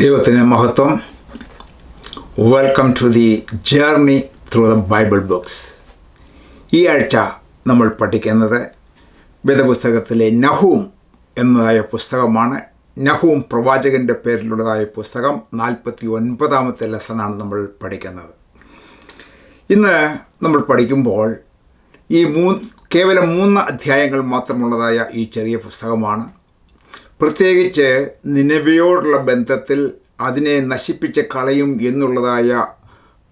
ദൈവത്തിന് മഹത്വം. Welcome to the journey through the Bible books ഈ ആഴ്ച നമ്മൾ പഠിക്കുന്നത് വേദപുസ്തകത്തിലെ നഹൂം എന്നതായ പുസ്തകമാണ്. നഹൂം പ്രവാചകന്റെ പേരിലുള്ളതായ പുസ്തകം നാൽപ്പത്തി ഒൻപതാമത്തെ ലെസണാണ് നമ്മൾ പഠിക്കുന്നത്. ഇന്ന് നമ്മൾ പഠിക്കുമ്പോൾ ഈ മൂ കേവലം മൂന്ന് അധ്യായങ്ങൾ മാത്രമുള്ളതായ ഈ ചെറിയ പുസ്തകമാണ്. പ്രത്യേകിച്ച് നിലവിയോടുള്ള ബന്ധത്തിൽ അതിനെ നശിപ്പിച്ച് കളയും എന്നുള്ളതായ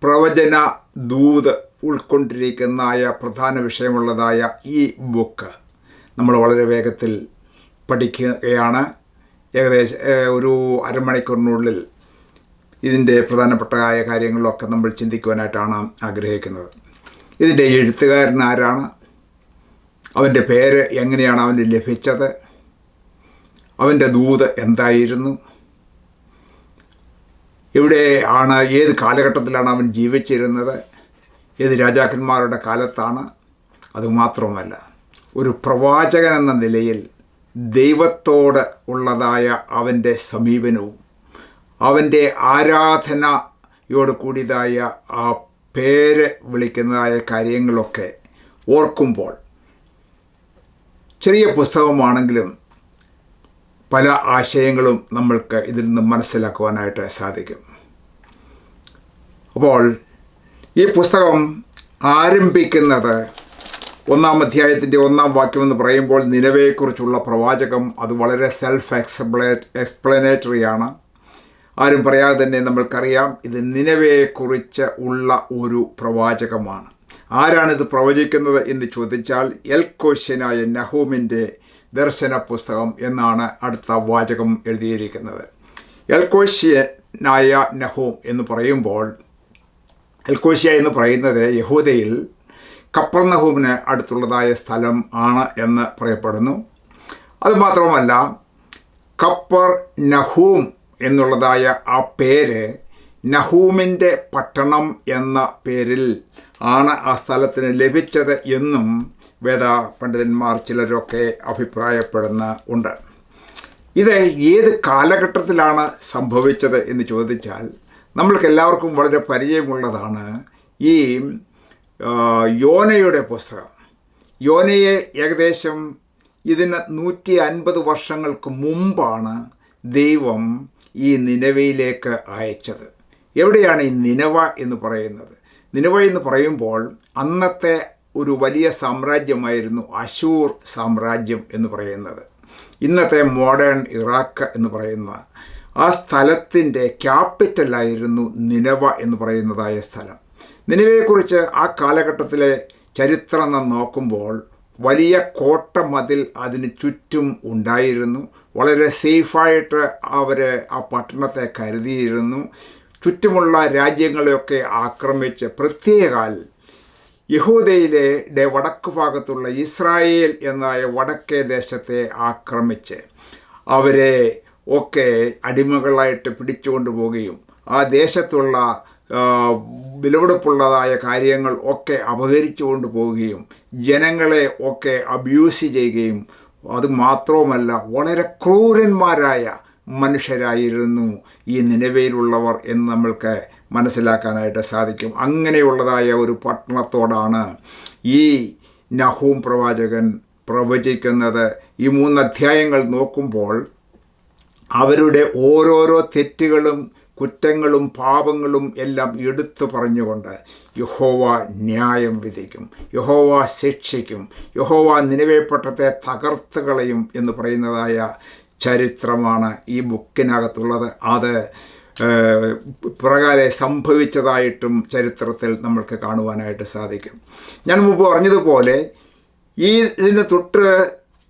പ്രവചന ദൂത് ഉൾക്കൊണ്ടിരിക്കുന്നതായ പ്രധാന വിഷയമുള്ളതായ ഈ ബുക്ക് നമ്മൾ വളരെ വേഗത്തിൽ പഠിക്കുകയാണ്. ഏകദേശം ഒരു അരമണിക്കൂറിനുള്ളിൽ ഇതിന്റെ പ്രധാനപ്പെട്ടതായ കാര്യങ്ങളിലൊക്കെ നമ്മൾ ചിന്തിക്കുവാനായിട്ടാണ് ആഗ്രഹിക്കുന്നത്. ഇതിന്റെ എഴുത്തുകാരൻ ആരാണ്? അവന്റെ പേര് എങ്ങനെയാണ് അവന് ലഭിച്ചത്? അവന്റെ ദൂത് എന്തായിരുന്നു? ഇവിടെ ആണ് ഏത് കാലഘട്ടത്തിലാണ് അവൻ ജീവിച്ചിരുന്നത്? ഏത് രാജാക്കന്മാരുടെ കാലത്താണ്? അതുമാത്രവുമല്ല. ഒരു പ്രവാചകൻ എന്ന നിലയിൽ ദൈവത്തോട് ഉള്ളതായ അവന്റെ സമീപനവും അവന്റെ ആരാധനയോട് കൂടിയതായ ആ പേര് വിളിക്കുന്നതായ കാര്യങ്ങളൊക്കെ ഓർക്കുമ്പോൾ ചെറിയ പുസ്തകമാണെങ്കിലും പല ആശയങ്ങളും നമ്മൾക്ക് ഇതിൽ നിന്ന് മനസ്സിലാക്കുവാനായിട്ട് സാധിക്കും. അപ്പോൾ ഈ പുസ്തകം ആരംഭിക്കുന്നത് ഒന്നാം അധ്യായത്തിന്റെ ഒന്നാം വാക്യം എന്ന് പറയുമ്പോൾ നിലവയെക്കുറിച്ചുള്ള പ്രവാചകം അത് വളരെ സെൽഫ് എക്സ്പ്ലേ എക്സ്പ്ലനേറ്ററിയാണ് ആരും പറയാതെ തന്നെ നമ്മൾക്കറിയാം ഇത് നിലവയെക്കുറിച്ച് ഉള്ള ഒരു പ്രവാചകമാണ്. ആരാണിത് പ്രവചിക്കുന്നത് എന്ന് ചോദിച്ചാൽ എൽ കോശ്യനായ നഹൂമിന്റെ ദർശന പുസ്തകം എന്നാണ് അടുത്ത വാചകം എഴുതിയിരിക്കുന്നത്. എൽക്കോശ്യനായ നഹൂം എന്ന് പറയുമ്പോൾ എൽക്കോശ്യ എന്ന് പറയുന്നത് യഹൂദയിൽ കപ്പർ നഹൂമിന് അടുത്തുള്ളതായ സ്ഥലം ആണ് എന്ന് പറയപ്പെടുന്നു. അതുമാത്രമല്ല കപ്പർ നഹൂം എന്നുള്ളതായ ആ പേര് നഹൂമിന്റെ പട്ടണം എന്ന പേരിൽ ആണ് ആ സ്ഥലത്തിന് ലഭിച്ചത് എന്നും വേദ പണ്ഡിതന്മാർ ചിലരൊക്കെ അഭിപ്രായപ്പെടുന്ന ഉണ്ട്. ഇത് ഏത് കാലഘട്ടത്തിലാണ് സംഭവിച്ചത് എന്ന് ചോദിച്ചാൽ നമ്മൾക്ക് എല്ലാവർക്കും വളരെ പരിചയമുള്ളതാണ് ഈ യോനയുടെ പുസ്തകം. യോനയെ ഏകദേശം ഇതിന് നൂറ്റി അൻപത് വർഷങ്ങൾക്ക് മുമ്പാണ് ദൈവം ഈ നിലവയിലേക്ക് അയച്ചത്. എവിടെയാണ് ഈ നിലവ എന്ന് പറയുന്നത്? നിലവ എന്ന് പറയുമ്പോൾ അന്നത്തെ ഒരു വലിയ സാമ്രാജ്യമായിരുന്നു അശൂർ സാമ്രാജ്യം എന്ന് പറയുന്നത്. ഇന്നത്തെ മോഡേൺ ഇറാഖ് എന്ന് പറയുന്ന ആ സ്ഥലത്തിന്റെ ക്യാപിറ്റലായിരുന്നു നിലവ എന്ന് പറയുന്നതായ സ്ഥലം. നിലവയെക്കുറിച്ച് ആ കാലഘട്ടത്തിലെ ചരിത്രം നോക്കുമ്പോൾ വലിയ കോട്ട മതിൽ അതിന് ചുറ്റും ഉണ്ടായിരുന്നു. വളരെ സേഫായിട്ട് അവർ ആ പട്ടണത്തെ കരുതിയിരുന്നു. ചുറ്റുമുള്ള രാജ്യങ്ങളെയൊക്കെ ആക്രമിച്ച് പ്രത്യേകാൽ യഹൂദയിലെ വടക്ക് ഭാഗത്തുള്ള ഇസ്രായേൽ എന്നായ വടക്കേ ദേശത്തെ ആക്രമിച്ച് അവരെ ഒക്കെ അടിമകളായിട്ട് പിടിച്ചുകൊണ്ട് പോവുകയും ആ ദേശത്തുള്ള വിലവെടുപ്പുള്ളതായ കാര്യങ്ങൾ ഒക്കെ അപഹരിച്ചു കൊണ്ടുപോവുകയും ജനങ്ങളെ ഒക്കെ അബ്യൂസ് ചെയ്യുകയും അത് മാത്രവുമല്ല വളരെ ക്രൂരന്മാരായ മനുഷ്യരായിരുന്നു ഈ നിലവിലുള്ളവർ എന്ന് നമ്മൾക്ക് മനസ്സിലാക്കാനായിട്ട് സാധിക്കും. അങ്ങനെയുള്ളതായ ഒരു പട്ടണത്തോടാണ് ഈ നഹൂം പ്രവാചകൻ പ്രവചിക്കുന്നത്. ഈ മൂന്ന് അധ്യായങ്ങൾ നോക്കുമ്പോൾ അവരുടെ ഓരോരോ തെറ്റുകളും കുറ്റങ്ങളും പാപങ്ങളും എല്ലാം എടുത്തു പറഞ്ഞുകൊണ്ട് യഹോവ ന്യായം വിധിക്കും. യഹോവ ശിക്ഷിക്കും. യഹോവ നിലവേപ്പെട്ടത്തെ തകർത്ത് കളയും എന്ന് പറയുന്നതായ ചരിത്രമാണ് ഈ ബുക്കിനകത്തുള്ളത്. അത് പ്രകാരെ സംഭവിച്ചതായിട്ടും ചരിത്രത്തിൽ നമ്മൾക്ക് കാണുവാനായിട്ട് സാധിക്കും. ഞാൻ മുമ്പ് പറഞ്ഞതുപോലെ ഈ ഇതിന് തൊട്ട്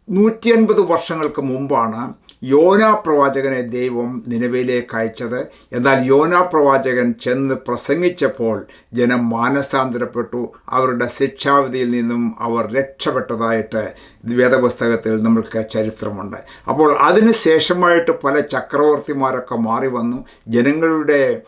നൂറ്റി അൻപത് വർഷങ്ങൾക്ക് മുമ്പാണ് യോനാ പ്രവാചകനെ ദൈവം നിലവിലേക്ക് അയച്ചത്. എന്നാൽ യോന പ്രവാചകൻ ചെന്ന് പ്രസംഗിച്ചപ്പോൾ ജനം മാനസാന്തരപ്പെട്ടു. അവരുടെ ശിക്ഷാവിധിയിൽ നിന്നും അവർ രക്ഷപ്പെട്ടതായിട്ട് വേദപുസ്തകത്തിൽ നമ്മൾക്ക് ചരിത്രമുണ്ട്. അപ്പോൾ അതിന് ശേഷമായിട്ട് പല ചക്രവർത്തിമാരൊക്കെ മാറി വന്നു. ജനങ്ങളുടെ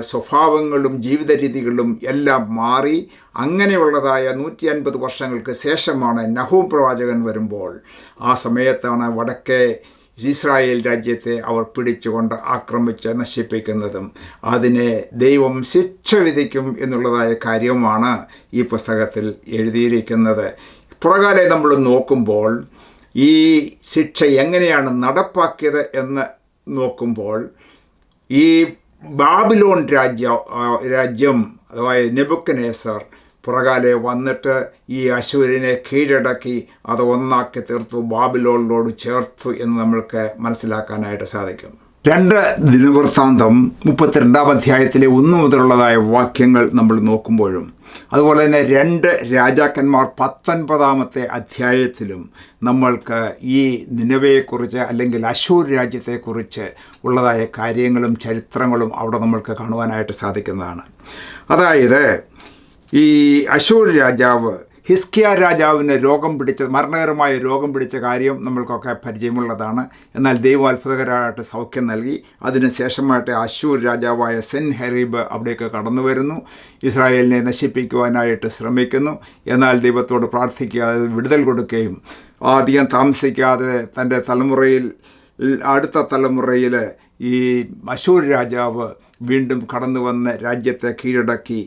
സ്വഭാവങ്ങളും ജീവിത രീതികളും എല്ലാം മാറി. അങ്ങനെയുള്ളതായ നൂറ്റി അൻപത് വർഷങ്ങൾക്ക് ശേഷമാണ് നഹൂം പ്രവാചകൻ വരുമ്പോൾ ആ സമയത്താണ് വടക്കേ ഇസ്രായേൽ രാജ്യത്തെ അവർ പിടിച്ചുകൊണ്ട് ആക്രമിച്ച് നശിപ്പിക്കുന്നതും. അതിനെ ദൈവം ശിക്ഷ വിധിക്കും എന്നുള്ളതായ കാര്യമാണ് ഈ പുസ്തകത്തിൽ എഴുതിയിരിക്കുന്നത്. പുറകാലെ നമ്മൾ നോക്കുമ്പോൾ ഈ ശിക്ഷ എങ്ങനെയാണ് നടപ്പാക്കിയത് എന്ന് നോക്കുമ്പോൾ ഈ ബാബിലോൺ രാജ്യ രാജ്യം അഥവാ നെബുക്കനേസർ പുറകാലെ വന്നിട്ട് ഈ അശൂരിനെ കീഴടക്കി അത് ഒന്നാക്കി തീർത്തു ബാബിലോണിനോട് ചേർത്തു എന്ന് നമ്മൾക്ക് മനസ്സിലാക്കാനായിട്ട് സാധിക്കും. രണ്ട് ദിനവൃത്താന്തം മുപ്പത്തിരണ്ടാം അധ്യായത്തിലെ ഒന്നു മുതലുള്ളതായ വാക്യങ്ങൾ നമ്മൾ നോക്കുമ്പോഴും അതുപോലെ തന്നെ രണ്ട് രാജാക്കന്മാർ പത്തൊൻപതാമത്തെ അധ്യായത്തിലും നമ്മൾക്ക് ഈ നിലവയെക്കുറിച്ച് അല്ലെങ്കിൽ അശൂർ രാജ്യത്തെക്കുറിച്ച് ഉള്ളതായ കാര്യങ്ങളും ചരിത്രങ്ങളും അവിടെ നമ്മൾക്ക് കാണുവാനായിട്ട് സാധിക്കുന്നതാണ്. അതായത് ഈ അശൂർ രാജാവ് ഹിസ്കിയ രാജാവിന് രോഗം പിടിച്ച മരണകരമായ രോഗം പിടിച്ച കാര്യം നമ്മൾക്കൊക്കെ പരിചയമുള്ളതാണ്. എന്നാൽ ദൈവം അത്ഭുതകരമായിട്ട് സൗഖ്യം നൽകി. അതിനുശേഷമായിട്ട് അശൂർ രാജാവായ സെൻ ഹെറീബ് അവിടേക്ക് കടന്നു വരുന്നു. ഇസ്രായേലിനെ നശിപ്പിക്കുവാനായിട്ട് ശ്രമിക്കുന്നു. എന്നാൽ ദൈവത്തോട് പ്രാർത്ഥിക്കാതെ വിടുതൽ കൊടുക്കുകയും അധികം താമസിക്കാതെ തന്റെ തലമുറയിൽ അടുത്ത തലമുറയിൽ ഈ അശൂർ രാജാവ് വീണ്ടും കടന്നു വന്ന് രാജ്യത്തെ കീഴടക്കി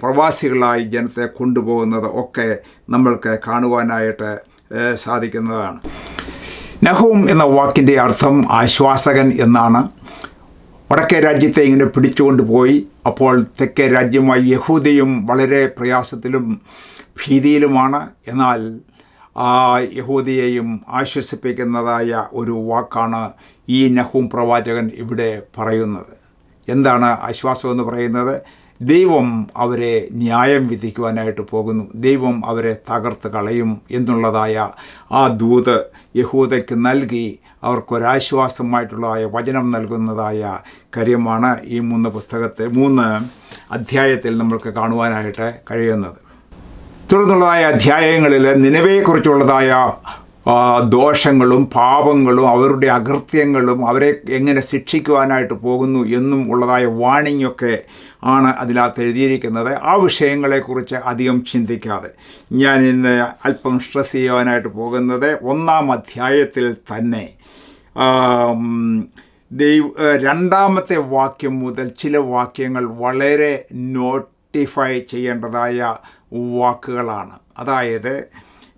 പ്രവാസികളായി ജനത്തെ കൊണ്ടുപോകുന്നത് ഒക്കെ നമ്മൾക്ക് കാണുവാനായിട്ട് സാധിക്കുന്നതാണ്. നഹൂം എന്ന വാക്കിന്റെ അർത്ഥം ആശ്വാസകൻ എന്നാണ്. വടക്കേ രാജ്യത്തെ ഇങ്ങനെ പിടിച്ചുകൊണ്ട് പോയി. അപ്പോൾ തെക്കേ രാജ്യമായി യഹൂദയും വളരെ പ്രയാസത്തിലും ഭീതിയിലുമാണ്. എന്നാൽ ആ യഹൂദിയെയും ആശ്വസിപ്പിക്കുന്നതായ ഒരു വാക്കാണ് ഈ നഹൂം പ്രവാചകൻ ഇവിടെ പറയുന്നത്. എന്താണ് ആശ്വാസം എന്ന് പറയുന്നത്? ദൈവം അവരെ ന്യായം വിധിക്കുവാനായിട്ട് പോകുന്നു. ദൈവം അവരെ തകർത്ത് കളയും എന്നുള്ളതായ ആ ദൂത് യഹൂദയ്ക്ക് നൽകി അവർക്കൊരാശ്വാസമായിട്ടുള്ളതായ വചനം നൽകുന്നതായ കാര്യമാണ് ഈ മൂന്ന് പുസ്തകത്തെ മൂന്ന് അധ്യായത്തിൽ നമ്മൾക്ക് കാണുവാനായിട്ട് കഴിയുന്നത്. തുടർന്നുള്ളതായ അധ്യായങ്ങളിൽ നിലവയെക്കുറിച്ചുള്ളതായ ദോഷങ്ങളും പാപങ്ങളും അവരുടെ അകൃത്യങ്ങളും അവരെ എങ്ങനെ ശിക്ഷിക്കുവാനായിട്ട് പോകുന്നു എന്നും ഉള്ളതായ വാണിംഗ് ഒക്കെ ആണ് അതിനകത്ത് എഴുതിയിരിക്കുന്നത്. ആ വിഷയങ്ങളെക്കുറിച്ച് അധികം ചിന്തിക്കാതെ ഞാൻ ഇന്ന് അല്പം സ്ട്രെസ് ചെയ്യുവാനായിട്ട് പോകുന്നത് ഒന്നാം അധ്യായത്തിൽ തന്നെ. ദൈവ രണ്ടാമത്തെ വാക്യം മുതൽ ചില വാക്യങ്ങൾ വളരെ നോട്ടിഫൈ ചെയ്യേണ്ടതായ വാക്കുകളാണ്. അതായത്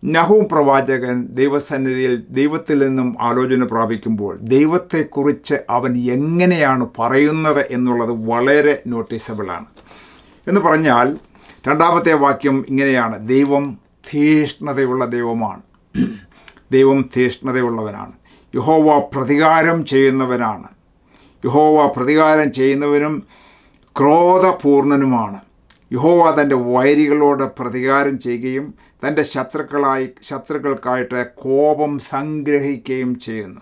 നഹൂം പ്രവാചകൻ ദൈവസന്നിധിയിൽ ദൈവത്തിൽ നിന്നും ആലോചന പ്രാപിക്കുമ്പോൾ ദൈവത്തെക്കുറിച്ച് അവൻ എങ്ങനെയാണ് പറയുന്നത് എന്നുള്ളത് വളരെ നോട്ടീസബിളാണ്. എന്ന് പറഞ്ഞാൽ രണ്ടാമത്തെ വാക്യം ഇങ്ങനെയാണ്. ദൈവം തീഷ്ണതയുള്ള ദൈവമാണ്. ദൈവം തീഷ്ണതയുള്ളവനാണ്. യഹോവ പ്രതികാരം ചെയ്യുന്നവനാണ്. യഹോവ പ്രതികാരം ചെയ്യുന്നവനും ക്രോധപൂർണനുമാണ്. യഹോവ തന്റെ വൈരികളോട് പ്രതികാരം ചെയ്യുകയും തന്റെ ശത്രുക്കളായി ശത്രുക്കൾക്കായിട്ട് കോപം സംഗ്രഹിക്കുകയും ചെയ്യുന്നു.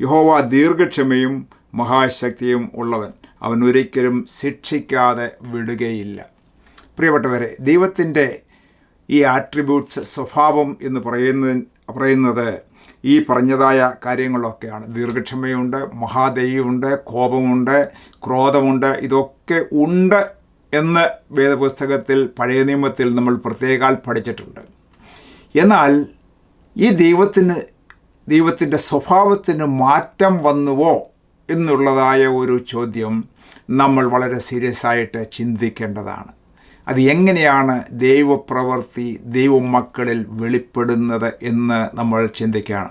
യഹോവ ദീർഘക്ഷമയും മഹാശക്തിയും ഉള്ളവൻ. അവൻ ഒരിക്കലും ശിക്ഷിക്കാതെ വിടുകയില്ല. പ്രിയപ്പെട്ടവരെ ദൈവത്തിന്റെ ഈ ആട്രിബ്യൂട്ട്സ് സ്വഭാവം എന്ന് പറയുന്ന പറയുന്നത് ഈ പറഞ്ഞതായ കാര്യങ്ങളൊക്കെയാണ്. ദീർഘക്ഷമയുണ്ട് മഹാദയുണ്ട് കോപമുണ്ട് ക്രോധമുണ്ട് ഇതൊക്കെ ഉണ്ട് എന്ന് വേദപുസ്തകത്തിൽ പഴയ നിയമത്തിൽ നമ്മൾ പ്രത്യേകാൽ പഠിച്ചിട്ടുണ്ട്. എന്നാൽ ഈ ദൈവത്തിന് ദൈവത്തിന്റെ സ്വഭാവത്തിന് മാറ്റം വന്നുവോ എന്നുള്ളതായ ഒരു ചോദ്യം നമ്മൾ വളരെ സീരിയസ് ആയിട്ട് ചിന്തിക്കേണ്ടതാണ്. അത് എങ്ങനെയാണ് ദൈവപ്രവൃത്തി ദൈവമക്കളിൽ വെളിപ്പെടുന്നത് എന്ന് നമ്മൾ ചിന്തിക്കുകയാണ്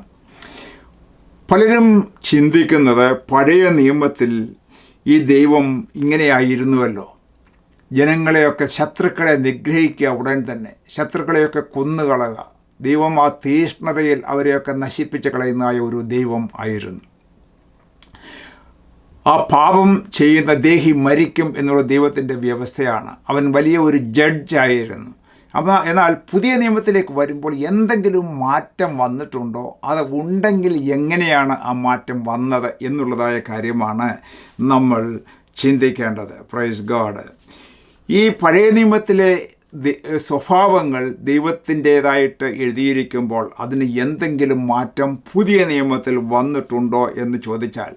പലരും ചിന്തിക്കുന്നത് പഴയ നിയമത്തിൽ ഈ ദൈവം ഇങ്ങനെയായിരുന്നുവല്ലോ. ജനങ്ങളെയൊക്കെ ശത്രുക്കളെ നിഗ്രഹിക്കുക ഉടൻ തന്നെ. ശത്രുക്കളെയൊക്കെ കൊന്നുകളയുക. ദൈവം ആ തീഷ്ണതയിൽ അവരെയൊക്കെ നശിപ്പിച്ച് കളയുന്നതായ ഒരു ദൈവം ആയിരുന്നു. ആ പാപം ചെയ്യുന്ന ദേഹി മരിക്കും എന്നുള്ള ദൈവത്തിന്റെ വ്യവസ്ഥയാണ്. അവൻ വലിയ ഒരു ജഡ്ജായിരുന്നു അപ്പോൾ എന്നാൽ പുതിയ നിയമത്തിലേക്ക് വരുമ്പോൾ എന്തെങ്കിലും മാറ്റം വന്നിട്ടുണ്ടോ? അത് ഉണ്ടെങ്കിൽ എങ്ങനെയാണ് ആ മാറ്റം വന്നത് എന്നുള്ളതായ കാര്യമാണ് നമ്മൾ ചിന്തിക്കേണ്ടത്. പ്രൈസ് ഗാഡ് ഈ പഴയ നിയമത്തിലെ സ്വഭാവങ്ങൾ ദൈവത്തിന്റേതായിട്ട് എഴുതിയിരിക്കുമ്പോൾ അതിന് എന്തെങ്കിലും മാറ്റം പുതിയ നിയമത്തിൽ വന്നിട്ടുണ്ടോ എന്ന് ചോദിച്ചാൽ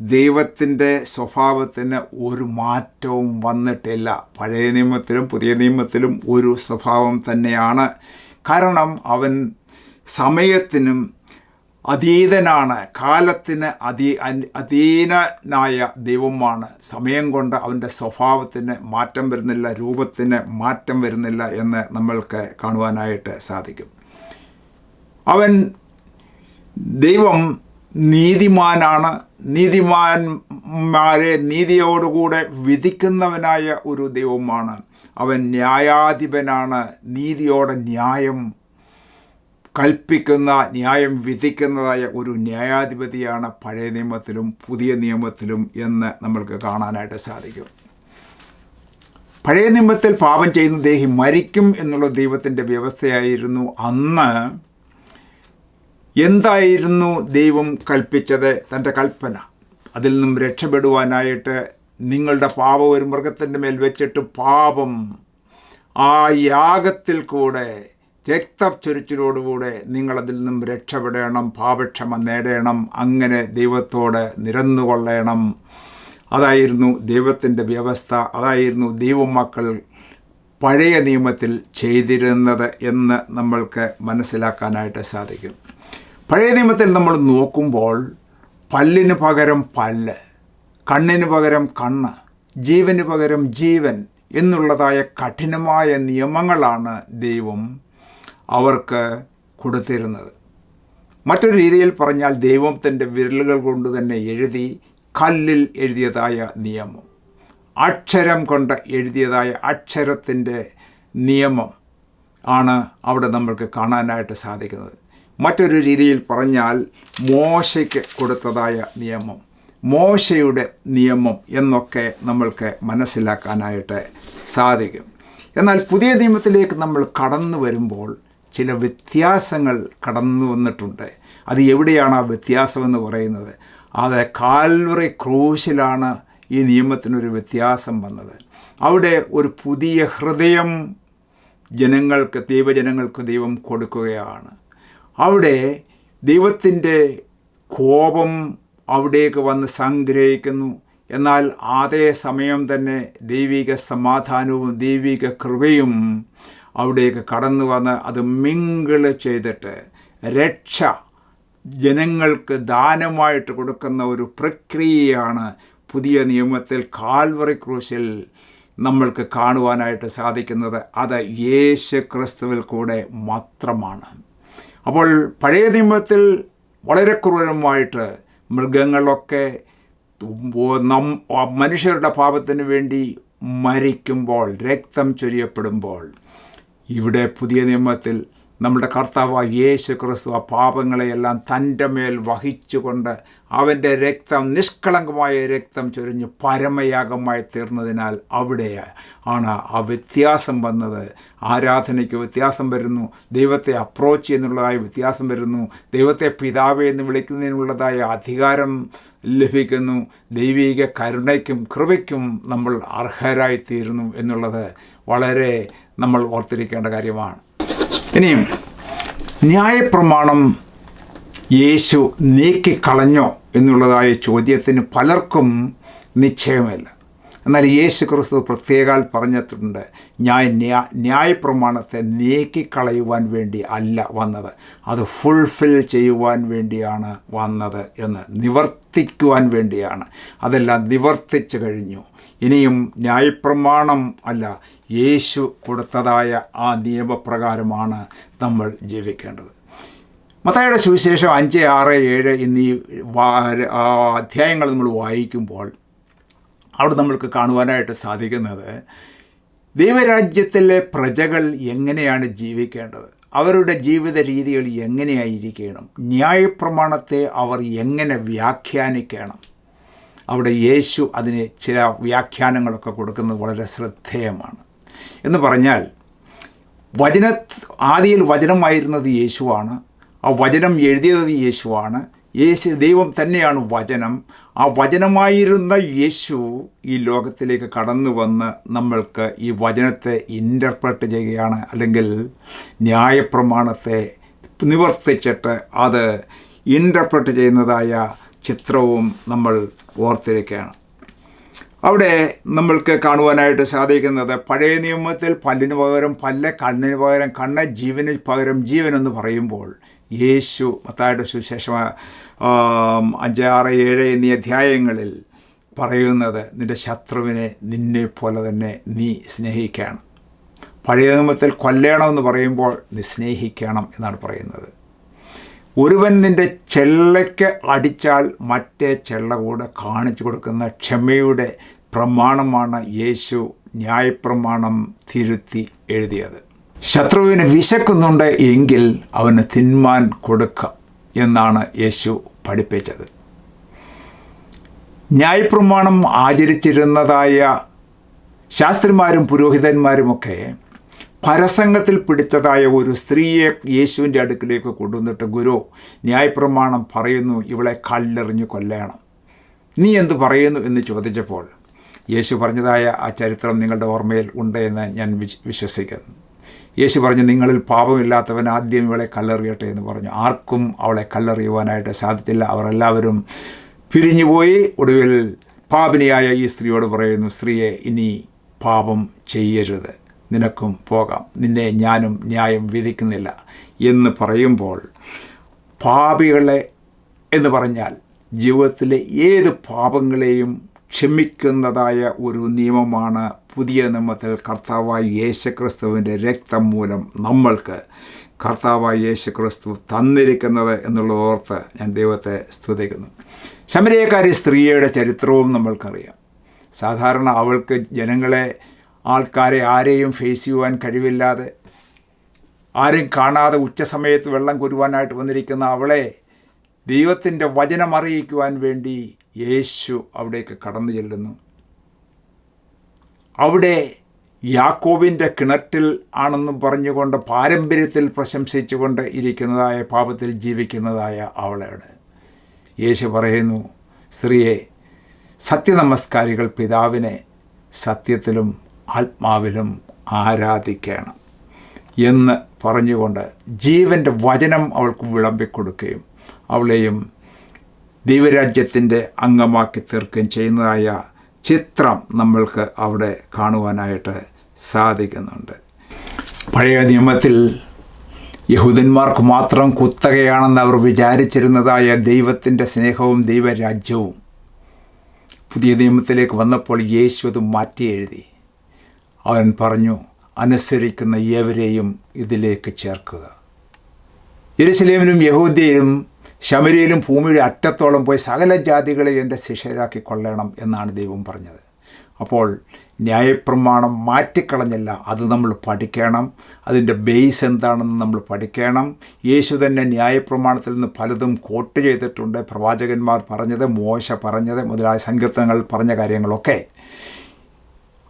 ദൈവത്തിന്റെ സ്വഭാവത്തിന് ഒരു മാറ്റവും വന്നിട്ടില്ല. പഴയ നിയമത്തിലും പുതിയ നിയമത്തിലും ഒരു സ്വഭാവം തന്നെയാണ്. കാരണം അവൻ സമയത്തിനും അതീതനാണ്. കാലത്തിന് അതീ അധീനനായ ദൈവമാണ്. സമയം കൊണ്ട് അവന്റെ സ്വഭാവത്തിന് മാറ്റം വരുന്നില്ല രൂപത്തിന് മാറ്റം വരുന്നില്ല എന്ന് നമ്മൾക്ക് കാണുവാനായിട്ട് സാധിക്കും. അവൻ ദൈവം നീതിമാനാണ്. നീതിമാന്മാരെ നീതിയോടുകൂടെ വിധിക്കുന്നവനായ ഒരു ദൈവമാണ്. അവൻ ന്യായാധിപനാണ്. നീതിയോടെ ന്യായം കൽപ്പിക്കുന്ന ന്യായം വിധിക്കുന്നതായ ഒരു ന്യായാധിപതിയാണ് പഴയ നിയമത്തിലും പുതിയ നിയമത്തിലും എന്ന് നമ്മൾക്ക് കാണാനായിട്ട് സാധിക്കും. പഴയ നിയമത്തിൽ പാപം ചെയ്യുന്ന ദേഹി മരിക്കും എന്നുള്ള ദൈവത്തിന്റെ വ്യവസ്ഥയായിരുന്നു അന്ന്. എന്തായിരുന്നു ദൈവം കൽപ്പിച്ചത്? തന്റെ കൽപ്പന. അതിൽ നിന്നും രക്ഷപ്പെടുവാനായിട്ട് നിങ്ങളുടെ പാപം ഒരു മൃഗത്തിന്റെ മേൽ വെച്ചിട്ട് പാപം ആ യാഗത്തിൽ കൂടെ രക്തച്ചൊരിച്ചിലോടുകൂടെ നിങ്ങളതിൽ നിന്നും രക്ഷപ്പെടണം പാപക്ഷമ നേടണം അങ്ങനെ ദൈവത്തോട് നിരന്നുകൊള്ളണം. അതായിരുന്നു ദൈവത്തിന്റെ വ്യവസ്ഥ അതായിരുന്നു ദൈവമക്കൾ പഴയ നിയമത്തിൽ ചെയ്തിരുന്നത് എന്ന് നമ്മൾക്ക് മനസ്സിലാക്കാനായിട്ട് സാധിക്കും. പഴയ നിയമത്തിൽ നമ്മൾ നോക്കുമ്പോൾ പല്ലിന് പകരം പല്ല് കണ്ണിന് പകരം കണ്ണ് ജീവന് പകരം ജീവൻ എന്നുള്ളതായ കഠിനമായ നിയമങ്ങളാണ് ദൈവം അവർക്ക് കൊടുത്തിരുന്നത്. മറ്റൊരു രീതിയിൽ പറഞ്ഞാൽ ദൈവം തന്റെ വിരലുകൾ കൊണ്ട് തന്നെ എഴുതി കല്ലിൽ എഴുതിയതായ നിയമം. അക്ഷരം കൊണ്ട് എഴുതിയതായ അക്ഷരത്തിന്റെ നിയമം ആണ് അവിടെ നമ്മൾക്ക് കാണാനായിട്ട് സാധിക്കുന്നത്. മറ്റൊരു രീതിയിൽ പറഞ്ഞാൽ മോശയ്ക്ക് കൊടുത്തതായ നിയമം. മോശയുടെ നിയമം എന്നൊക്കെ നമ്മൾക്ക് മനസ്സിലാക്കാനായിട്ട് സാധിക്കും. എന്നാൽ പുതിയ നിയമത്തിലേക്ക് നമ്മൾ കടന്നു വരുമ്പോൾ ചില വ്യത്യാസങ്ങൾ കടന്നു വന്നിട്ടുണ്ട്. അത് എവിടെയാണ് ആ വ്യത്യാസമെന്ന് പറയുന്നത്? അത് കാൽവറി ക്രൂശിലാണ് ഈ നിയമത്തിനൊരു വ്യത്യാസം വന്നത്. അവിടെ ഒരു പുതിയ ഹൃദയം ജനങ്ങൾക്ക് ദൈവജനങ്ങൾക്ക് ദൈവം കൊടുക്കുകയാണ്. അവിടെ ദൈവത്തിന്റെ കോപം അവിടേക്ക് വന്ന് സംഗ്രഹിക്കുന്നു. എന്നാൽ അതേ സമയം തന്നെ ദൈവിക സമാധാനവും ദൈവിക കൃപയും അവിടേക്ക് കടന്നു വന്ന് അത് മിങ്കിൾ ചെയ്തിട്ട് രക്ഷ ജനങ്ങൾക്ക് ദാനമായിട്ട് കൊടുക്കുന്ന ഒരു പ്രക്രിയയാണ് പുതിയ നിയമത്തിൽ കാൽവറി ക്രൂശിൽ നമ്മൾക്ക് കാണുവാനായിട്ട് സാധിക്കുന്നത്. അത് യേശു ക്രിസ്തുവിൽ കൂടെ മാത്രമാണ്. അപ്പോൾ പഴയ നിയമത്തിൽ വളരെ ക്രൂരമായിട്ട് മൃഗങ്ങളൊക്കെ മനുഷ്യരുടെ പാപത്തിന് വേണ്ടി മരിക്കുമ്പോൾ രക്തം ചൊരിയപ്പെടുമ്പോൾ ഇവിടെ പുതിയ നിയമത്തിൽ നമ്മുടെ കർത്താവ് യേശു ക്രിസ്തു ആ പാപങ്ങളെയെല്ലാം തന്റെ മേൽ വഹിച്ചുകൊണ്ട് അവന്റെ രക്തം നിഷ്കളങ്കമായ രക്തം ചൊരിഞ്ഞ് പരമയാഗമായി തീർന്നതിനാൽ അവിടെ ആണ് ആ വ്യത്യാസം വന്നത്. ആരാധനയ്ക്ക് വ്യത്യാസം വരുന്നു. ദൈവത്തെ അപ്രോച്ച് ചെയ്യുന്നുള്ളതായ വ്യത്യാസം വരുന്നു. ദൈവത്തെ പിതാവ് എന്ന് വിളിക്കുന്നതിനുള്ളതായ അധികാരം ലഭിക്കുന്നു. ദൈവിക കരുണയ്ക്കും കൃപയ്ക്കും നമ്മൾ അർഹരായിത്തീരുന്നു എന്നുള്ളത് വളരെ നമ്മൾ ഓർത്തിരിക്കേണ്ട കാര്യമാണ്. ഇനിയും ന്യായപ്രമാണം യേശു നീക്കിക്കളഞ്ഞോ എന്നുള്ളതായ ചോദ്യത്തിന് പലർക്കും നിശ്ചയമില്ല. എന്നാൽ യേശു ക്രിസ്തു പ്രത്യേകാൽ പറഞ്ഞിട്ടുണ്ട് ഞാൻ ന്യായ ന്യായപ്രമാണത്തെ നീക്കിക്കളയുവാൻ വേണ്ടി അല്ല വന്നത്. അത് ഫുൾഫിൽ ചെയ്യുവാൻ വേണ്ടിയാണ് വന്നത് എന്ന് നിവർത്തിക്കുവാൻ വേണ്ടിയാണ്. അതെല്ലാം നിവർത്തിച്ചു കഴിഞ്ഞു. ഇനിയും ന്യായപ്രമാണം അല്ല യേശു കൊടുത്തതായ ആ നിയമപ്രകാരമാണ് നമ്മൾ ജീവിക്കേണ്ടത്. മത്തായുടെ സുവിശേഷം അഞ്ച് ആറ് ഏഴ് എന്നീ അധ്യായങ്ങൾ നമ്മൾ വായിക്കുമ്പോൾ അവിടെ നമ്മൾക്ക് കാണുവാനായിട്ട് സാധിക്കുന്നത് ദൈവരാജ്യത്തിലെ പ്രജകൾ എങ്ങനെയാണ് ജീവിക്കേണ്ടത്? അവരുടെ ജീവിത രീതികൾ എങ്ങനെയായിരിക്കണം? ന്യായപ്രമാണത്തെ അവർ എങ്ങനെ വ്യാഖ്യാനിക്കണം? അവിടെ യേശു അതിന് ചില വ്യാഖ്യാനങ്ങളൊക്കെ കൊടുക്കുന്നത് വളരെ ശ്രദ്ധേയമാണ്. എന്ന് പറഞ്ഞാൽ വചന ആദിയിൽ വചനമായിരുന്നത് യേശുവാണ് ആ വചനം എഴുതിയത് യേശുവാണ് യേശു ദൈവം തന്നെയാണ് വചനം. ആ വചനമായിരുന്ന യേശു ഈ ലോകത്തിലേക്ക് കടന്നു വന്ന് നമ്മൾക്ക് ഈ വചനത്തെ ഇന്റർപ്രറ്റ് ചെയ്യുകയാണ് അല്ലെങ്കിൽ ന്യായപ്രമാണത്തെ നിവർത്തിച്ചിട്ട് അത് ഇന്റർപ്രറ്റ് ചെയ്യുന്നതായ ചിത്രവും നമ്മൾ ഓർത്തിരിക്കുകയാണ്. അവിടെ നമ്മൾക്ക് കാണുവാനായിട്ട് സാധിക്കുന്നത് പഴയ നിയമത്തിൽ പല്ലിന് പകരം പല്ല് കണ്ണിന് പകരം കണ്ണ് ജീവന് പകരം ജീവൻ എന്ന് പറയുമ്പോൾ യേശു മത്തായുടെ സുശേഷം അഞ്ച് ആറ് ഏഴ് എന്നീ അധ്യായങ്ങളിൽ പറയുന്നത് നിന്റെ ശത്രുവിനെ നിന്നെ പോലെ തന്നെ നീ സ്നേഹിക്കണം. പഴയ നിയമത്തിൽ കൊല്ലണമെന്ന് പറയുമ്പോൾ നീ സ്നേഹിക്കണം എന്നാണ് പറയുന്നത്. ഒരുവൻ നിന്റെ ചെള്ളയ്ക്ക് അടിച്ചാൽ മറ്റേ ചെള്ള കൂടെ കാണിച്ചു കൊടുക്കുന്ന ക്ഷമയുടെ പ്രമാണമാണ് യേശു ന്യായപ്രമാണം തിരുത്തി എഴുതിയത്. ശത്രുവിന് വിശക്കുന്നുണ്ട് എങ്കിൽ അവന് തിന്മാൻ കൊടുക്കുക എന്നാണ് യേശു പഠിപ്പിച്ചത്. ന്യായപ്രമാണം ആചരിച്ചിരുന്നതായ ശാസ്ത്രിമാരും പുരോഹിതന്മാരുമൊക്കെ പരസംഗത്തിൽ പിടിച്ചതായ ഒരു സ്ത്രീയെ യേശുവിന്റെ അടുക്കിലേക്ക് കൊണ്ടുവന്നിട്ട് ഗുരു ന്യായപ്രമാണം പറയുന്നു ഇവളെ കല്ലെറിഞ്ഞു കൊല്ലണം. നീ എന്ത് പറയുന്നു എന്ന് ചോദിച്ചപ്പോൾ യേശു പറഞ്ഞതായ ആ ചരിത്രം നിങ്ങളുടെ ഓർമ്മയിൽ ഉണ്ട് എന്ന് ഞാൻ വിശ്വസിക്കുന്നു. യേശു പറഞ്ഞു നിങ്ങളിൽ പാപമില്ലാത്തവൻ ആദ്യം ഇവളെ കല്ലെറിയട്ടെ എന്ന് പറഞ്ഞു. ആർക്കും അവളെ കല്ലെറിയുവാനായിട്ട് സാധിച്ചില്ല. അവരെല്ലാവരും പിരിഞ്ഞുപോയി. ഒടുവിൽ പാപിനിയായ ഈ സ്ത്രീയോട് പറയുന്നു സ്ത്രീയെ ഇനി പാപം ചെയ്യരുത്. നിനക്കും പോകാം. നിന്നെ ഞാനും ന്യായം വിധിക്കുന്നില്ല എന്ന് പറയുമ്പോൾ പാപികളെ എന്ന് പറഞ്ഞാൽ ജീവിതത്തിലെ ഏത് പാപങ്ങളെയും ക്ഷമിക്കുന്നതായ ഒരു നിയമമാണ് പുതിയ നിയമത്തിൽ കർത്താവായ യേശുക്രിസ്തുവിന്റെ രക്തം മൂലം നമ്മൾക്ക് കർത്താവായ യേശുക്രിസ്തു തന്നിരിക്കുന്നത് എന്നുള്ളത് ഓർത്ത് ഞാൻ ദൈവത്തെ സ്തുതിക്കുന്നു. ശമരയക്കാരി സ്ത്രീയുടെ ചരിത്രവും നമ്മൾക്കറിയാം. സാധാരണ അവൾക്ക് ജനങ്ങളെ ആൾക്കാരെ ആരെയും ഫേസ് ചെയ്യുവാൻ കഴിവില്ലാതെ ആരും കാണാതെ ഉച്ചസമയത്ത് വെള്ളം കുരുവാനായിട്ട് വന്നിരിക്കുന്ന അവളെ ദൈവത്തിന്റെ വചനം അറിയിക്കുവാൻ വേണ്ടി യേശു അവിടേക്ക് കടന്നു ചെല്ലുന്നു. അവിടെ യാക്കോബിന്റെ കിണറ്റിൽ ആണെന്നും പറഞ്ഞുകൊണ്ട് പാരമ്പര്യത്തിൽ പ്രശംസിച്ചുകൊണ്ട് ഇരിക്കുന്നതായ പാപത്തിൽ ജീവിക്കുന്നതായ അവളോട് യേശു പറയുന്നു സ്ത്രീയെ സത്യനമസ്കാരികൾ പിതാവിനെ സത്യത്തിലും ആത്മാവിലും ആരാധിക്കണം എന്ന് പറഞ്ഞുകൊണ്ട് ജീവന്റെ വചനം അവൾക്ക് വിളമ്പിക്കൊടുക്കുകയും അവളെയും ദൈവരാജ്യത്തിന്റെ അംഗമാക്കി തീർക്കുകയും ചെയ്യുന്നതായ ചിത്രം നമ്മൾക്ക് അവിടെ കാണുവാനായിട്ട് സാധിക്കുന്നുണ്ട്. പഴയ നിയമത്തിൽ യഹൂദന്മാർക്ക് മാത്രം കുത്തകയാണെന്ന് അവർ വിചാരിച്ചിരുന്നതായ ദൈവത്തിന്റെ സ്നേഹവും ദൈവരാജ്യവും പുതിയ നിയമത്തിലേക്ക് വന്നപ്പോൾ യേശു അത് മാറ്റി എഴുതി അവൻ പറഞ്ഞു അനുസരിക്കുന്ന ഏവരെയും ഇതിലേക്ക് ചേർക്കുക. യെരുസലേമിലും യഹൂദ്യയിലും ശമരിയിലും ഭൂമിയുടെ അറ്റത്തോളം പോയി സകല ജാതികളെയും എന്റെ ശിഷ്യരാക്കി കൊള്ളണം എന്നാണ് ദൈവം പറഞ്ഞത്. അപ്പോൾ ന്യായപ്രമാണം മാറ്റിക്കളഞ്ഞല്ല അത് നമ്മൾ പഠിക്കണം. അതിന്റെ ബേസ് എന്താണെന്ന് നമ്മൾ പഠിക്കണം. യേശു തന്നെ ന്യായപ്രമാണത്തിൽ നിന്ന് പലതും കോട്ട് ചെയ്തിട്ടുണ്ട്. പ്രവാചകന്മാർ പറഞ്ഞത് മോശ പറഞ്ഞത് മുതലായ സങ്കീർത്തനങ്ങൾ പറഞ്ഞ കാര്യങ്ങളൊക്കെ.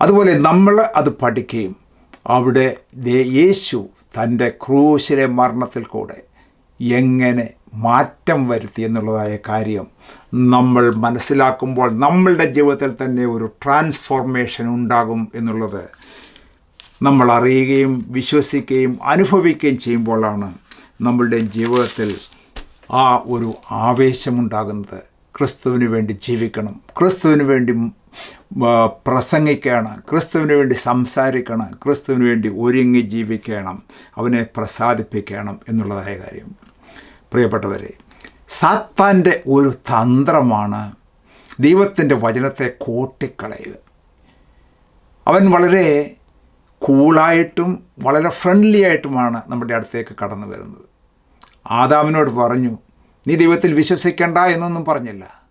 അതുപോലെ നമ്മൾ അത് പഠിക്കുകയും അവിടെ യേശു തന്റെ ക്രൂശിലെ മരണത്തിൽ കൂടെ എങ്ങനെ മാറ്റം വരുത്തി എന്നുള്ളതായ കാര്യം നമ്മൾ മനസ്സിലാക്കുമ്പോൾ നമ്മളുടെ ജീവിതത്തിൽ തന്നെ ഒരു ട്രാൻസ്ഫോർമേഷൻ ഉണ്ടാകും എന്നുള്ളത് നമ്മൾ അറിയുകയും വിശ്വസിക്കുകയും അനുഭവിക്കുകയും ചെയ്യുമ്പോഴാണ് നമ്മളുടെ ജീവിതത്തിൽ ആ ഒരു ആവേശമുണ്ടാകുന്നത്. ക്രിസ്തുവിന് വേണ്ടി ജീവിക്കണം. ക്രിസ്തുവിന് വേണ്ടി പ്രസംഗിക്കണം. ക്രിസ്തുവിന് വേണ്ടി സംസാരിക്കണം. ക്രിസ്തുവിന് വേണ്ടി ഒരുങ്ങി ജീവിക്കണം. അവനെ പ്രസാദിപ്പിക്കണം എന്നുള്ളതായ കാര്യം. പ്രിയപ്പെട്ടവരെ സാത്താന്റെ ഒരു തന്ത്രമാണ് ദൈവത്തിന്റെ വചനത്തെ കോട്ടിക്കളയുക. അവൻ വളരെ കൂളായിട്ടും വളരെ ഫ്രണ്ട്ലി ആയിട്ടുമാണ് നമ്മുടെ അടുത്തേക്ക് കടന്നു വരുന്നത്. ആദാമിനോട് പറഞ്ഞു നീ ദൈവത്തിൽ വിശ്വസിക്കണ്ട എന്നൊന്നും പറഞ്ഞില്ല.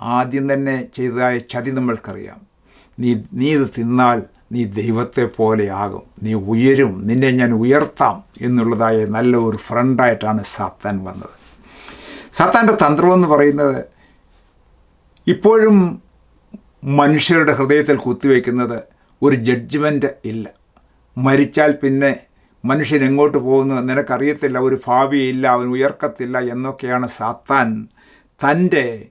ആദ്യം തന്നെ ചെയ്തതായ ചതി നമ്മൾക്കറിയാം. നീ നീ ഇത് തിന്നാൽ നീ ദൈവത്തെ പോലെയാകും. നീ ഉയരും. നിന്നെ ഞാൻ ഉയർത്താം എന്നുള്ളതായ നല്ല ഒരു ഫ്രണ്ടായിട്ടാണ് സാത്താൻ വന്നത്. സാത്താന്റെ തന്ത്രമെന്ന് പറയുന്നത് ഇപ്പോഴും മനുഷ്യരുടെ ഹൃദയത്തിൽ കുത്തിവെക്കുന്നത് ഒരു ജഡ്ജ്മെന്റ് ഇല്ല. മരിച്ചാൽ പിന്നെ മനുഷ്യൻ എങ്ങോട്ട് പോകുന്നു നിനക്കറിയത്തില്ല. ഒരു ഭാവിയില്ല. അവൻ ഉയർക്കത്തില്ല എന്നൊക്കെയാണ് സാത്താൻ തന്റെ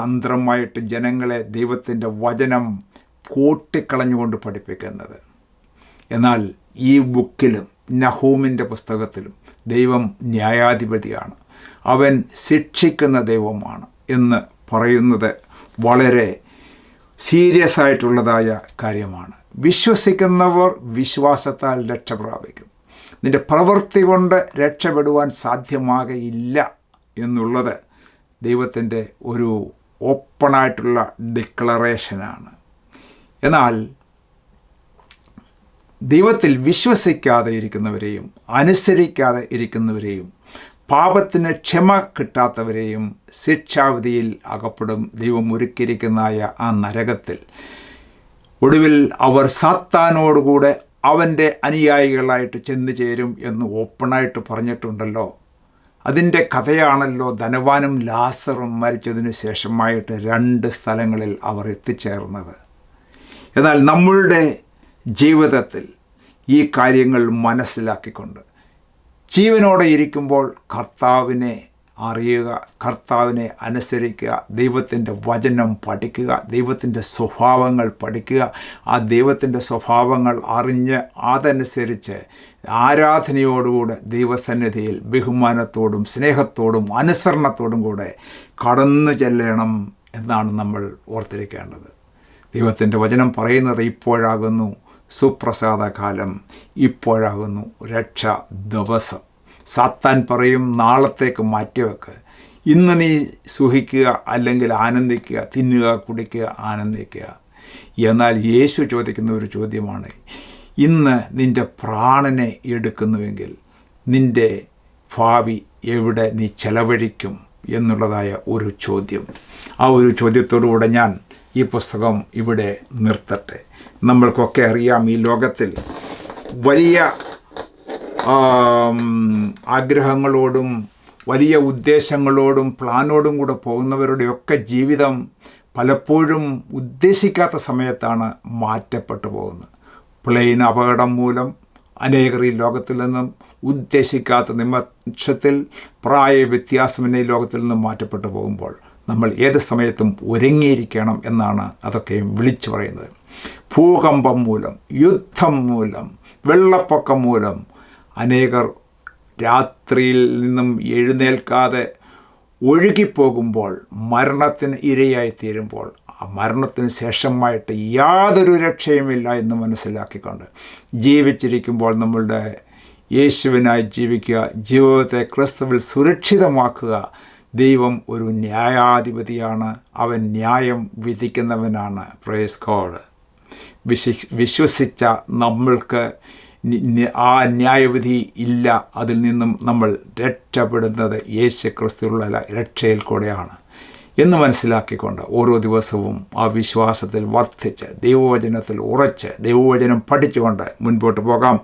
തന്ത്രമായിട്ട് ജനങ്ങളെ ദൈവത്തിന്റെ വചനം കൂട്ടിക്കളഞ്ഞുകൊണ്ട് പഠിപ്പിക്കുന്നത്. എന്നാൽ ഈ ബുക്കിലും നഹൂമിന്റെ പുസ്തകത്തിലും ദൈവം ന്യായാധിപതിയാണ്. അവൻ ശിക്ഷിക്കുന്ന ദൈവമാണ് എന്ന് പറയുന്നത് വളരെ സീരിയസ് ആയിട്ടുള്ളതായ കാര്യമാണ്. വിശ്വസിക്കുന്നവർ വിശ്വാസത്താൽ രക്ഷ പ്രാപിക്കും. നിന്റെ പ്രവൃത്തി കൊണ്ട് രക്ഷപ്പെടുവാൻ സാധ്യമാകയില്ല എന്നുള്ളത് ദൈവത്തിന്റെ ഒരു ഓപ്പണായിട്ടുള്ള ഡിക്ലറേഷനാണ്. എന്നാൽ ദൈവത്തിൽ വിശ്വസിക്കാതെ ഇരിക്കുന്നവരെയും അനുസരിക്കാതെ ഇരിക്കുന്നവരെയും പാപത്തിന് ക്ഷമ കിട്ടാത്തവരെയും ശിക്ഷാവിധിയിൽ അകപ്പെടും ദൈവം ഒരുക്കിയിരിക്കുന്നതായ ആ നരകത്തിൽ. ഒടുവിൽ അവർ സാത്താനോടുകൂടെ അവന്റെ അനുയായികളായിട്ട് ചെന്നു ചേരും എന്ന് ഓപ്പണായിട്ട് പറഞ്ഞിട്ടുണ്ടല്ലോ. അതിന്റെ കഥയാണല്ലോ ധനവാനും ലാസറും മരിച്ചതിന് ശേഷമായിട്ട് രണ്ട് സ്ഥലങ്ങളിൽ അവർ എത്തിച്ചേർന്നത്. എന്നാൽ നമ്മളുടെ ജീവിതത്തിൽ ഈ കാര്യങ്ങൾ മനസ്സിലാക്കിക്കൊണ്ട് ജീവനോടെ ഇരിക്കുമ്പോൾ കർത്താവിനെ അറിയുക കർത്താവിനെ അനുസരിക്കുക ദൈവത്തിന്റെ വചനം പഠിക്കുക ദൈവത്തിന്റെ സ്വഭാവങ്ങൾ പഠിക്കുക ആ ദൈവത്തിന്റെ സ്വഭാവങ്ങൾ അറിഞ്ഞ് അതനുസരിച്ച് ആരാധനയോടുകൂടെ ദൈവസന്നിധിയിൽ ബഹുമാനത്തോടും സ്നേഹത്തോടും അനുസരണത്തോടും കൂടെ കടന്നു ചെല്ലണം എന്നാണ് നമ്മൾ ഓർത്തിരിക്കേണ്ടത്. ദൈവത്തിന്റെ വചനം പറയുന്നത് ഇപ്പോഴാകുന്നു സുപ്രസാദ കാലം ഇപ്പോഴാകുന്നു രക്ഷ ദിവസം. സാത്താൻ പറയും നാളത്തേക്ക് മാറ്റിവെക്ക്. ഇന്ന് നീ സുഖിക്കുക അല്ലെങ്കിൽ ആനന്ദിക്കുക തിന്നുക കുടിക്കുക ആനന്ദിക്കുക. എന്നാൽ യേശു ചോദിക്കുന്ന ഒരു ചോദ്യമാണ് ഇന്ന് നിന്റെ പ്രാണനെ എടുക്കുന്നുവെങ്കിൽ നിന്റെ ഭാവി എവിടെ നീ ചെലവഴിക്കും എന്നുള്ളതായ ഒരു ചോദ്യം. ആ ഒരു ചോദ്യത്തോടുകൂടെ ഞാൻ ഈ പുസ്തകം ഇവിടെ നിർത്തട്ടെ. നമ്മൾക്കൊക്കെ അറിയാം ഈ ലോകത്തിൽ വലിയ ആഗ്രഹങ്ങളോടും വലിയ ഉദ്ദേശങ്ങളോടും പ്ലാനോടും കൂടെ പോകുന്നവരുടെയൊക്കെ ജീവിതം പലപ്പോഴും ഉദ്ദേശിക്കാത്ത സമയത്താണ് മാറ്റപ്പെട്ടു പോകുന്നത്. പ്ലെയിൻ അപകടം മൂലം അനേകർ ഈ ലോകത്തിൽ നിന്നും ഉദ്ദേശിക്കാത്ത നിമിഷത്തിൽ പ്രായ വ്യത്യാസമെന്ന ഈ ലോകത്തിൽ നിന്നും മാറ്റപ്പെട്ടു പോകുമ്പോൾ നമ്മൾ ഏത് സമയത്തും ഒരുങ്ങിയിരിക്കണം എന്നാണ് അതൊക്കെയും വിളിച്ചു പറയുന്നത്. ഭൂകമ്പം മൂലം യുദ്ധം മൂലം വെള്ളപ്പൊക്കം മൂലം അനേകർ രാത്രിയിൽ നിന്നും എഴുന്നേൽക്കാതെ ഒഴുകിപ്പോകുമ്പോൾ മരണത്തിന് ഇരയായി തീരുമ്പോൾ ആ മരണത്തിന് ശേഷമായിട്ട് യാതൊരു രക്ഷയുമില്ല എന്ന് മനസ്സിലാക്കിക്കൊണ്ട് ജീവിച്ചിരിക്കുമ്പോൾ നമ്മളുടെ യേശുവിനായി ജീവിക്കുക ജീവിതത്തെ ക്രിസ്തുവിൽ സുരക്ഷിതമാക്കുക ദൈവം ഒരു ന്യായാധിപതിയാണ്. അവൻ ന്യായം വിധിക്കുന്നവനാണ്. പ്രേസ് കോഡ് വിശ്വ വിശ്വസിച്ച നമ്മൾക്ക് ആ ന്യായവിധി ഇല്ല. അതിൽ നിന്നും നമ്മൾ രക്ഷപ്പെടുന്നത് യേശു രക്ഷയിൽ കൂടെയാണ്. എന്ന് മനസ്സിലാക്കിക്കൊണ്ട് ഓരോ ദിവസവും ആ വിശ്വാസത്തിൽ വർദ്ധിച്ച് ദൈവവചനത്തിൽ ഉറച്ച് ദൈവവചനം പഠിച്ചുകൊണ്ട് മുൻപോട്ട് പോകാം.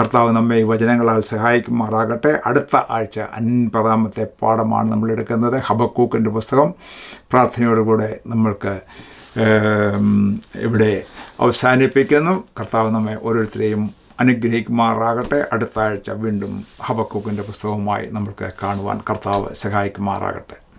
കർത്താവ് നമ്മെ ഈ വചനങ്ങളാൽ സഹായിക്കുമാറാകട്ടെ. അടുത്ത ആഴ്ച അൻപതാമത്തെ പാഠമാണ് നമ്മൾ എടുക്കുന്നത്. ഹബക്കൂക്കിന്റെ പുസ്തകം. പ്രാർത്ഥനയോടുകൂടെ നമ്മൾക്ക് ഇവിടെ അവസാനിപ്പിക്കുന്നു. കർത്താവ് നമ്മെ ഓരോരുത്തരെയും അനുഗ്രഹിക്കുമാറാകട്ടെ. അടുത്ത ആഴ്ച വീണ്ടും ഹബക്കൂക്കിന്റെ പുസ്തകവുമായി നമ്മൾക്ക് കാണുവാൻ കർത്താവ് സഹായിക്കുമാറാകട്ടെ.